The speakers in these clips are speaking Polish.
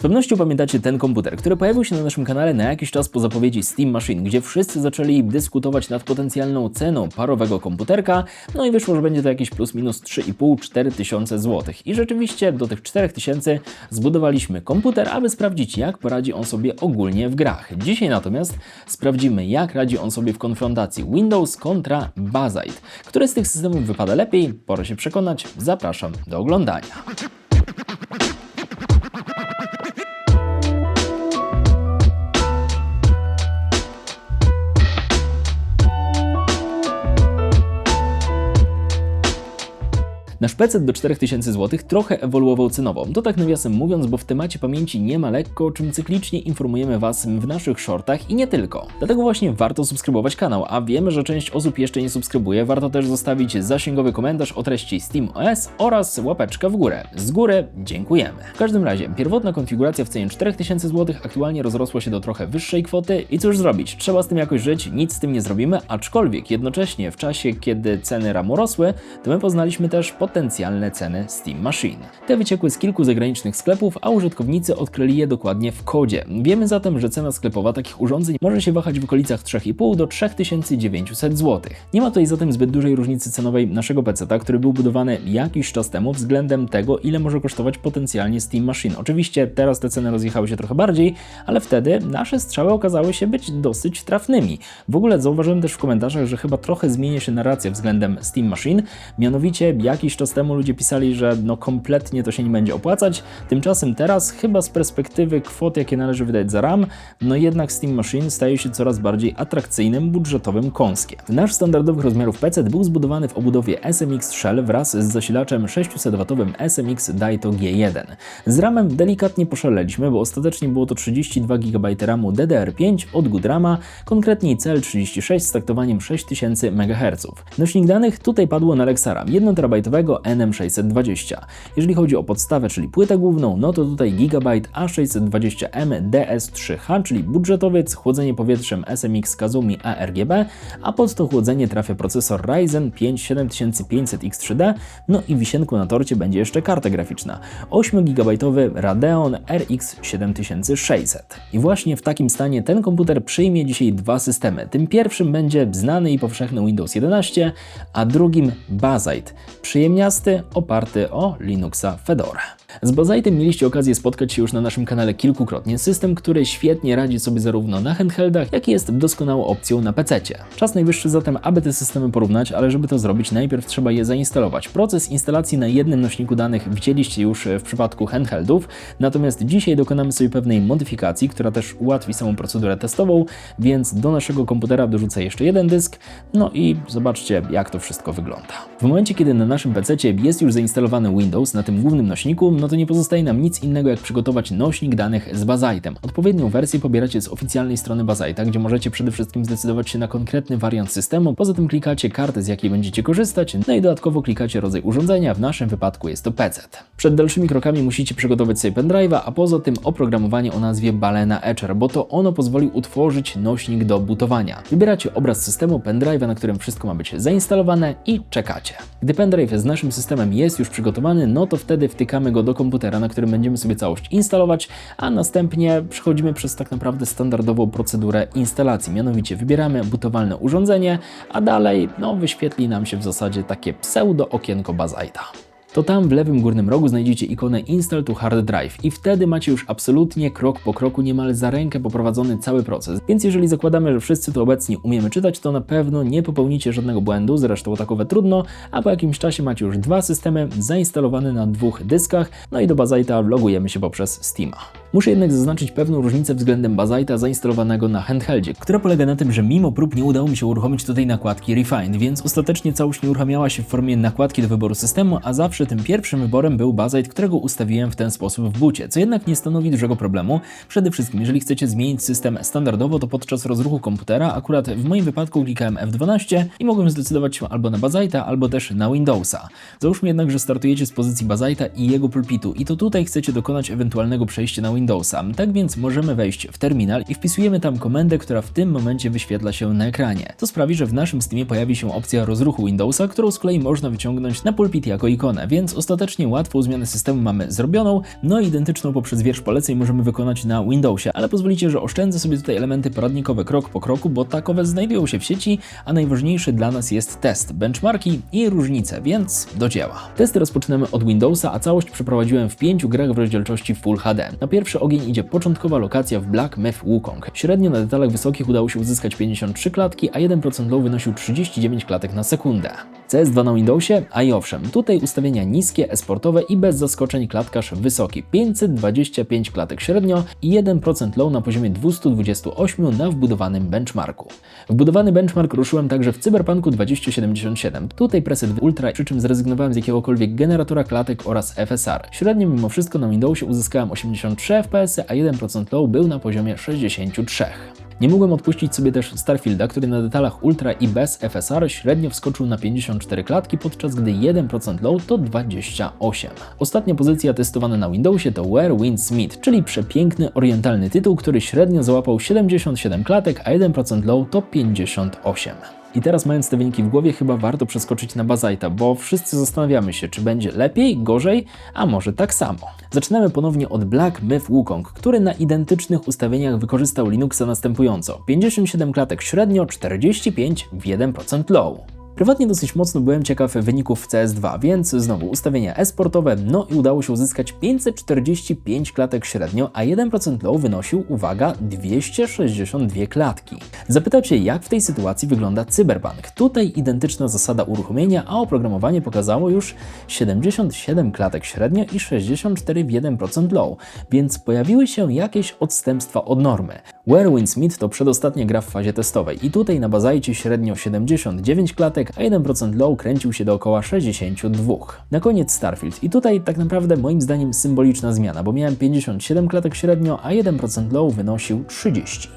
Z pewnością pamiętacie ten komputer, który pojawił się na naszym kanale na jakiś czas po zapowiedzi Steam Machine, gdzie wszyscy zaczęli dyskutować nad potencjalną ceną parowego komputerka, no i wyszło, że będzie to jakieś plus minus 3,5-4 tysiące złotych. I rzeczywiście do tych 4 tysięcy zbudowaliśmy komputer, aby sprawdzić jak poradzi on sobie ogólnie w grach. Dzisiaj natomiast sprawdzimy jak radzi on sobie w konfrontacji Windows kontra Bazite. Który z tych systemów wypada lepiej? Pora się przekonać. Zapraszam do oglądania. Nasz PC do 4000 zł trochę ewoluował cenowo. To tak nawiasem mówiąc, bo w temacie pamięci nie ma lekko, o czym cyklicznie informujemy Was w naszych shortach i nie tylko. Dlatego właśnie warto subskrybować kanał, a wiemy, że część osób jeszcze nie subskrybuje. Warto też zostawić zasięgowy komentarz o treści SteamOS oraz łapeczkę w górę. Z góry dziękujemy. W każdym razie, pierwotna konfiguracja w cenie 4000 zł aktualnie rozrosła się do trochę wyższej kwoty i cóż zrobić? Trzeba z tym jakoś żyć, nic z tym nie zrobimy, aczkolwiek jednocześnie w czasie, kiedy ceny RAMu rosły, to my poznaliśmy też potencjalne ceny Steam Machine. Te wyciekły z kilku zagranicznych sklepów, a użytkownicy odkryli je dokładnie w kodzie. Wiemy zatem, że cena sklepowa takich urządzeń może się wahać w okolicach 3,5 do 3900 zł. Nie ma tutaj zatem zbyt dużej różnicy cenowej naszego PC, który był budowany jakiś czas temu względem tego, ile może kosztować potencjalnie Steam Machine. Oczywiście teraz te ceny rozjechały się trochę bardziej, ale wtedy nasze strzały okazały się być dosyć trafnymi. W ogóle zauważyłem też w komentarzach, że chyba trochę zmienia się narracja względem Steam Machine, mianowicie jakiś czas temu ludzie pisali, że no kompletnie to się nie będzie opłacać, tymczasem teraz chyba z perspektywy kwot, jakie należy wydać za RAM, no jednak Steam Machine staje się coraz bardziej atrakcyjnym, budżetowym kąskiem. Nasz standardowych rozmiarów PC był zbudowany w obudowie SMX Shell wraz z zasilaczem 600W SMX Daito G1. Z RAMem delikatnie poszaleliśmy, bo ostatecznie było to 32 GB RAMu DDR5 od Goodrama, konkretniej CL36 z taktowaniem 6000 MHz. Nośnik danych tutaj padło na Lexara 1TB NM620. Jeżeli chodzi o podstawę, czyli płytę główną, no to tutaj Gigabyte A620M DS3H, czyli budżetowiec, chłodzenie powietrzem SMX Kazumi ARGB, a pod to chłodzenie trafia procesor Ryzen 5 7500X3D, no i wisienką na torcie będzie jeszcze karta graficzna 8 GB Radeon RX 7600. I właśnie w takim stanie ten komputer przyjmie dzisiaj dwa systemy. Tym pierwszym będzie znany i powszechny Windows 11, a drugim Bazite, przyjemniasty, oparty o Linuxa Fedora. Z Bazite'em mieliście okazję spotkać się już na naszym kanale kilkukrotnie. System, który świetnie radzi sobie zarówno na handheldach, jak i jest doskonałą opcją na PC. Czas najwyższy zatem, aby te systemy porównać, ale żeby to zrobić, najpierw trzeba je zainstalować. Proces instalacji na jednym nośniku danych widzieliście już w przypadku handheldów, natomiast dzisiaj dokonamy sobie pewnej modyfikacji, która też ułatwi samą procedurę testową, więc do naszego komputera dorzucę jeszcze jeden dysk, no i zobaczcie, jak to wszystko wygląda. W momencie, kiedy na naszym PC jest już zainstalowany Windows na tym głównym nośniku, no to nie pozostaje nam nic innego, jak przygotować nośnik danych z Bazite'em. Odpowiednią wersję pobieracie z oficjalnej strony Bazite'a, gdzie możecie przede wszystkim zdecydować się na konkretny wariant systemu, poza tym klikacie kartę, z jakiej będziecie korzystać, no i dodatkowo klikacie rodzaj urządzenia, w naszym wypadku jest to PC. Przed dalszymi krokami musicie przygotować sobie pendrive'a, a poza tym oprogramowanie o nazwie Balena Etcher, bo to ono pozwoli utworzyć nośnik do butowania. Wybieracie obraz systemu, pendrive'a, na którym wszystko ma być zainstalowane i czekacie. Gdy pendrive naszym systemem jest już przygotowany, no to wtedy wtykamy go do komputera, na którym będziemy sobie całość instalować, a następnie przechodzimy przez tak naprawdę standardową procedurę instalacji. Mianowicie wybieramy butowalne urządzenie, a dalej no, wyświetli nam się w zasadzie takie pseudo okienko Bazite'a to tam w lewym górnym rogu znajdziecie ikonę Install to Hard Drive i wtedy macie już absolutnie krok po kroku niemal za rękę poprowadzony cały proces. Więc jeżeli zakładamy, że wszyscy to obecnie umiemy czytać, to na pewno nie popełnicie żadnego błędu, zresztą takowe trudno, a po jakimś czasie macie już dwa systemy zainstalowane na dwóch dyskach, no i do Bazite'a logujemy się poprzez Steama. Muszę jednak zaznaczyć pewną różnicę względem Bazite'a zainstalowanego na handheldzie, która polega na tym, że mimo prób nie udało mi się uruchomić tutaj nakładki Refined, więc ostatecznie całość nie uruchamiała się w formie nakładki do wyboru systemu, a zawsze tym pierwszym wyborem był Bazite, którego ustawiłem w ten sposób w bucie, co jednak nie stanowi dużego problemu. Przede wszystkim, jeżeli chcecie zmienić system standardowo, to podczas rozruchu komputera, akurat w moim wypadku klikałem F12 i mogłem zdecydować się albo na Bazite'a, albo też na Windowsa. Załóżmy jednak, że startujecie z pozycji Bazite'a i jego pulpitu i to tutaj chcecie dokonać ewentualnego przejścia na Windows Windowsa. Tak więc możemy wejść w terminal i wpisujemy tam komendę, która w tym momencie wyświetla się na ekranie. To sprawi, że w naszym Steamie pojawi się opcja rozruchu Windowsa, którą z kolei można wyciągnąć na pulpit jako ikonę, więc ostatecznie łatwą zmianę systemu mamy zrobioną, no i identyczną poprzez wiersz poleceń możemy wykonać na Windowsie, ale pozwolicie, że oszczędzę sobie tutaj elementy poradnikowe krok po kroku, bo takowe znajdują się w sieci, a najważniejszy dla nas jest test, benchmarki i różnice, więc do dzieła. Testy rozpoczynamy od Windowsa, a całość przeprowadziłem w pięciu grach w rozdzielczości Full HD. Na pierwszy ogień idzie początkowa lokacja w Black Myth Wukong. Średnio na detalach wysokich udało się uzyskać 53 klatki, a 1% low wynosił 39 klatek na sekundę. CS2 na Windowsie, a i owszem, tutaj ustawienia niskie, esportowe i bez zaskoczeń klatkarz wysoki, 525 klatek średnio i 1% low na poziomie 228 na wbudowanym benchmarku. Wbudowany benchmark ruszyłem także w Cyberpunku 2077. Tutaj preset w Ultra, przy czym zrezygnowałem z jakiegokolwiek generatora klatek oraz FSR. Średnio mimo wszystko na Windowsie uzyskałem 83 FPS, a 1% low był na poziomie 63. Nie mogłem odpuścić sobie też Starfielda, który na detalach Ultra i bez FSR średnio wskoczył na 54 klatki, podczas gdy 1% low to 28. Ostatnia pozycja testowana na Windowsie to Where Winds Smith, czyli przepiękny orientalny tytuł, który średnio załapał 77 klatek, a 1% low to 58. I teraz mając te wyniki w głowie, chyba warto przeskoczyć na Bazajta, bo wszyscy zastanawiamy się, czy będzie lepiej, gorzej, a może tak samo. Zaczynamy ponownie od Black Myth Wukong, który na identycznych ustawieniach wykorzystał Linuxa następująco. 57 klatek średnio, 45 w 1% low. Prywatnie dosyć mocno byłem ciekaw wyników w CS2, więc znowu ustawienia esportowe, no i udało się uzyskać 545 klatek średnio, a 1% low wynosił, uwaga, 262 klatki. Zapytacie, jak w tej sytuacji wygląda Cyberpunk. Tutaj identyczna zasada uruchomienia, a oprogramowanie pokazało już 77 klatek średnio i 64 w 1% low, więc pojawiły się jakieś odstępstwa od normy. Where Smith to przedostatnia gra w fazie testowej i tutaj na bazajcie średnio 79 klatek, a 1% low kręcił się dookoła 62. Na koniec Starfield i tutaj tak naprawdę moim zdaniem symboliczna zmiana, bo miałem 57 klatek średnio, a 1% low wynosił 30.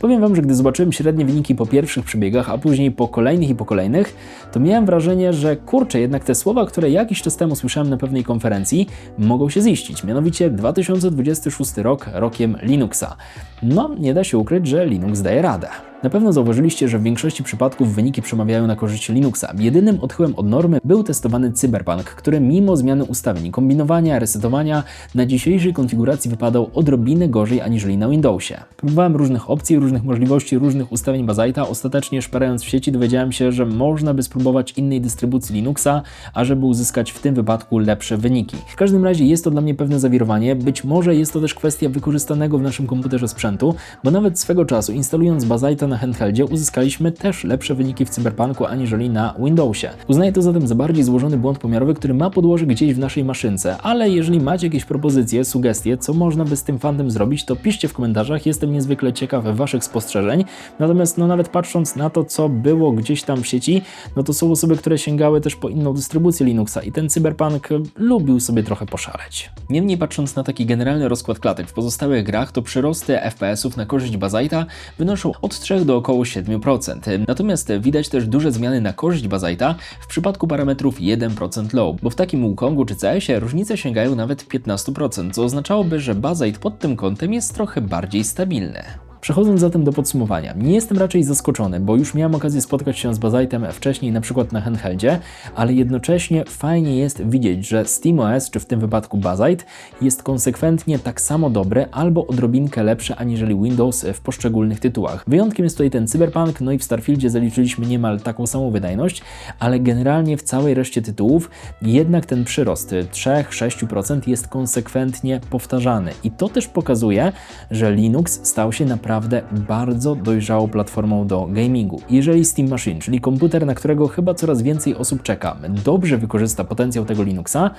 Powiem Wam, że gdy zobaczyłem średnie wyniki po pierwszych przebiegach, a później po kolejnych i po kolejnych, to miałem wrażenie, że kurczę, jednak te słowa, które jakiś czas temu słyszałem na pewnej konferencji, mogą się ziścić. Mianowicie 2026 rok rokiem Linuxa. No, nie da się ukryć, że Linux daje radę. Na pewno zauważyliście, że w większości przypadków wyniki przemawiają na korzyść Linuxa. Jedynym odchyłem od normy był testowany Cyberpunk, który mimo zmiany ustawień, kombinowania, resetowania na dzisiejszej konfiguracji wypadał odrobinę gorzej aniżeli na Windowsie. Próbowałem różnych opcji, różnych możliwości, różnych ustawień Bazajta. Ostatecznie szperając w sieci dowiedziałem się, że można by spróbować innej dystrybucji Linuxa, ażeby uzyskać w tym wypadku lepsze wyniki. W każdym razie jest to dla mnie pewne zawirowanie. Być może jest to też kwestia wykorzystanego w naszym komputerze sprzętu, bo nawet swego czasu instalując Bazajta na handheldzie uzyskaliśmy też lepsze wyniki w Cyberpunku aniżeli na Windowsie. Uznaję to zatem za bardziej złożony błąd pomiarowy, który ma podłoże gdzieś w naszej maszynce, ale jeżeli macie jakieś propozycje, sugestie, co można by z tym fandem zrobić, to piszcie w komentarzach, jestem niezwykle ciekaw Waszych spostrzeżeń. Natomiast no nawet patrząc na to, co było gdzieś tam w sieci, no to są osoby, które sięgały też po inną dystrybucję Linuxa i ten Cyberpunk lubił sobie trochę poszaleć. Niemniej patrząc na taki generalny rozkład klatek w pozostałych grach, to przyrosty FPS-ów na korzyść Bazajta wynoszą od 3 do około 7%. Natomiast widać też duże zmiany na korzyść Bazajta w przypadku parametrów 1% low, bo w takim Wukongu czy CS-ie różnice sięgają nawet 15%, co oznaczałoby, że Bazajt pod tym kątem jest trochę bardziej stabilny. Przechodząc zatem do podsumowania, nie jestem raczej zaskoczony, bo już miałem okazję spotkać się z Bazajtem wcześniej, na przykład na handheldzie, ale jednocześnie fajnie jest widzieć, że SteamOS, czy w tym wypadku Bazite, jest konsekwentnie tak samo dobre albo odrobinkę lepsze aniżeli Windows w poszczególnych tytułach. Wyjątkiem jest tutaj ten Cyberpunk, no i w Starfieldzie zaliczyliśmy niemal taką samą wydajność, ale generalnie w całej reszcie tytułów jednak ten przyrost 3-6% jest konsekwentnie powtarzany i to też pokazuje, że Linux stał się naprawdę naprawdę bardzo dojrzałą platformą do gamingu. Jeżeli Steam Machine, czyli komputer, na którego chyba coraz więcej osób czeka, dobrze wykorzysta potencjał tego Linuxa,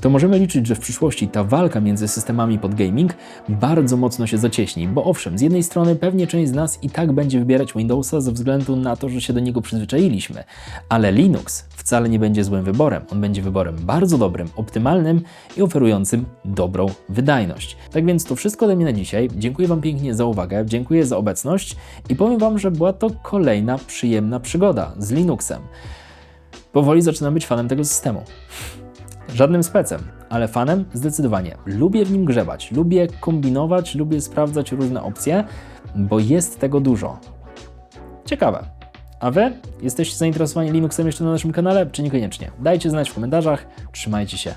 to możemy liczyć, że w przyszłości ta walka między systemami pod gaming bardzo mocno się zacieśni, bo owszem, z jednej strony pewnie część z nas i tak będzie wybierać Windowsa ze względu na to, że się do niego przyzwyczailiśmy, ale Linux wcale nie będzie złym wyborem. On będzie wyborem bardzo dobrym, optymalnym i oferującym dobrą wydajność. Tak więc to wszystko ode mnie na dzisiaj. Dziękuję Wam pięknie za uwagę, dziękuję za obecność i powiem Wam, że była to kolejna przyjemna przygoda z Linuxem. Powoli zaczynam być fanem tego systemu. Żadnym specem, ale fanem zdecydowanie. Lubię w nim grzebać, lubię kombinować, lubię sprawdzać różne opcje, bo jest tego dużo. Ciekawe. A Wy? Jesteście zainteresowani Linuxem jeszcze na naszym kanale, czy niekoniecznie? Dajcie znać w komentarzach. Trzymajcie się.